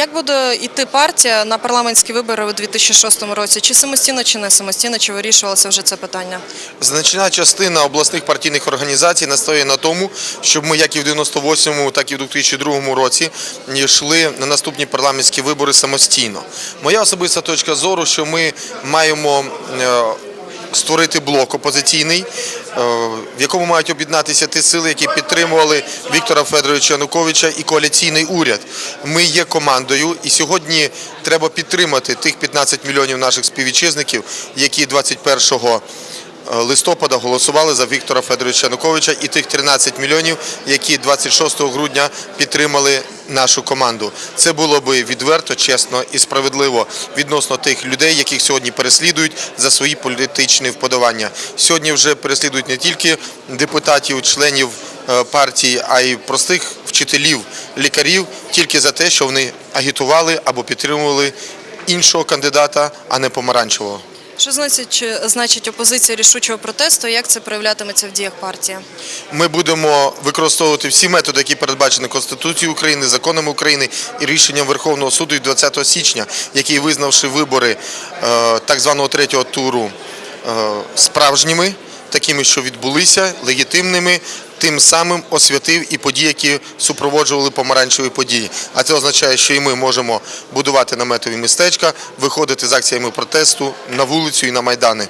Як буде йти партія на парламентські вибори у 2006 році? Чи самостійно, чи не самостійно, чи вирішувалося вже це питання? Значна частина обласних партійних організацій настоює на тому, щоб ми, як і в 98-му, так і в 2002 році, йшли на наступні парламентські вибори самостійно. Моя особиста точка зору, що ми маємо е, створити блок опозиційний, е, в якому мають об'єднатися ті сили, які підтримували Віктора Федоровича Януковича і коаліційний уряд. Ми є командою, і сьогодні треба підтримати тих 15 мільйонів наших співвітчизників, які 21 листопада голосували за Віктора Федоровича Януковича і тих 13 мільйонів, які 26 грудня підтримали нашу команду. Це було би відверто, чесно і справедливо відносно тих людей, яких сьогодні переслідують за свої політичні вподобання. Сьогодні вже переслідують не тільки депутатів, членів е, партії, а й простих вчителів, лікарів, тільки за те, що вони агітували або підтримували іншого кандидата, а не помаранчевого. Що значить, чи- значить опозиція рішучого протесту? Як це проявлятиметься в діях партії? Ми будемо використовувати всі методи, які передбачені Конституцією України, законами України і рішенням Верховного суду від 20 січня, який визнавши вибори е, так званого третього туру е, справжніми, такими, що відбулися, легітимними. Тим самим освятив і події, які супроводжували помаранчеві події. А це означає, що і ми можемо будувати наметові містечка, виходити з акціями протесту на вулицю і на майдани.